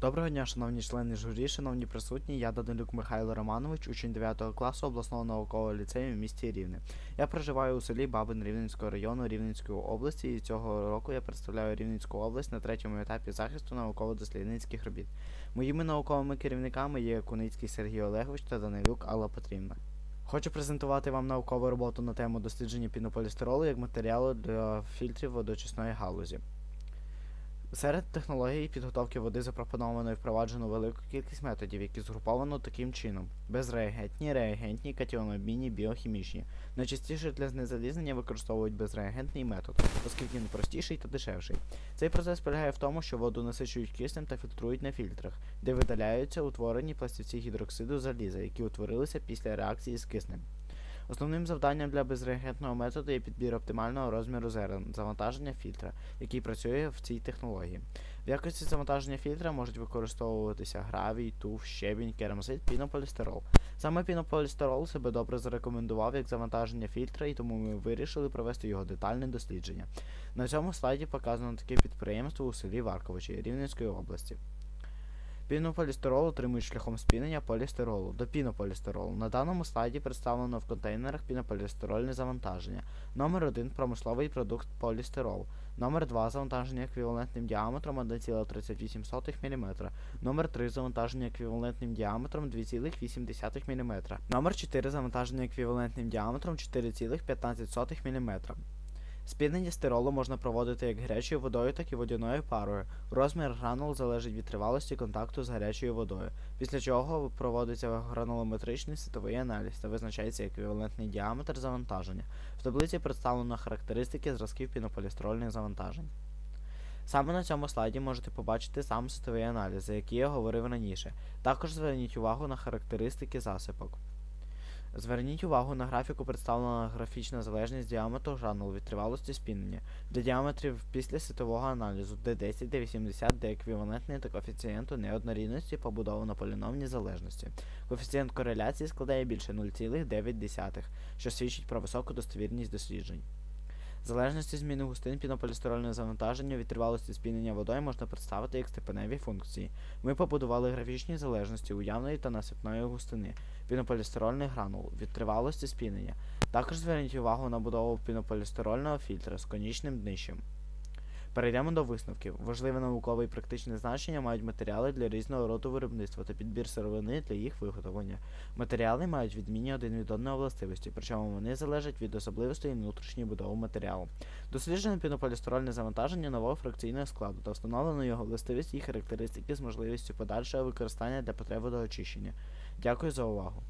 Доброго дня, шановні члени журі, шановні присутні. Я Данилюк Михайло Романович, учень 9 класу обласного наукового ліцею в місті Рівне. Я проживаю у селі Бабин Рівненського району Рівненської області, і цього року я представляю Рівненську область на третьому етапі захисту науково-дослідницьких робіт. Моїми науковими керівниками є Куницький Сергій Олегович та Данилюк Алла Петрівна. Хочу презентувати вам наукову роботу на тему дослідження пінополістиролу як матеріалу для фільтрів водочисної галузі. Серед технологій підготовки води запропоновано і впроваджено велику кількість методів, які згруповано таким чином: безреагентні, реагентні, катіонобмінні, біохімічні. Найчастіше для знезалізнення використовують безреагентний метод, оскільки він простіший та дешевший. Цей процес полягає в тому, що воду насичують киснем та фільтрують на фільтрах, де видаляються утворені пластівці гідроксиду заліза, які утворилися після реакції з киснем. Основним завданням для безреагентного методу є підбір оптимального розміру зерен, завантаження фільтра, який працює в цій технології. В якості завантаження фільтра можуть використовуватися гравій, туф, щебінь, керамзит, пінополістирол. Саме пінополістирол себе добре зарекомендував як завантаження фільтра, і тому ми вирішили провести його детальне дослідження. На цьому слайді показано таке підприємство у селі Варковичі Рівненської області. Пінополістирол отримують шляхом спінення полістиролу до пінополістиролу. На даному слайді представлено в контейнерах пінополістирольне завантаження. Номер 1 промисловий продукт полістирол. Номер 2 завантаження еквівалентним діаметром 1,38 мм. Номер 3 завантаження еквівалентним діаметром 2,8 мм. Номер 4 завантаження еквівалентним діаметром 4,15 мм. Спінення стиролу можна проводити як гарячою водою, так і водяною парою. Розмір гранул залежить від тривалості контакту з гарячою водою, після чого проводиться гранулометричний світовий аналіз та визначається еквівалентний діаметр завантаження. В таблиці представлено характеристики зразків пінополістирольних завантажень. Саме на цьому слайді можете побачити сам світовий аналіз, за який я говорив раніше. Також зверніть увагу на характеристики засипок. Зверніть увагу на графіку представлена графічна залежність діаметру гранул від тривалості спінення. Для діаметрів після світового аналізу D10, D80, де еквівалентний та коефіцієнту неоднорідності побудовано поліномні залежності. Коефіцієнт кореляції складає більше 0,9, що свідчить про високу достовірність досліджень. Залежності зміни густин пінополістирольного завантаження від тривалості спінення водою можна представити як степеневі функції. Ми побудували графічні залежності уявної та насипної густини пінополістирольних гранул від тривалості спінення. Також зверніть увагу на будову пінополістирольного фільтра з конічним днищем. Перейдемо до висновків. Важливе наукове і практичне значення мають матеріали для різного роду виробництва та підбір сировини для їх виготовлення. Матеріали мають відмінні один від одного властивості, причому вони залежать від особливостей внутрішньої будови матеріалу. Досліджено пінополістирольне завантаження нового фракційного складу та встановлено його властивості і характеристики з можливістю подальшого використання для потреб водоочищення. Дякую за увагу.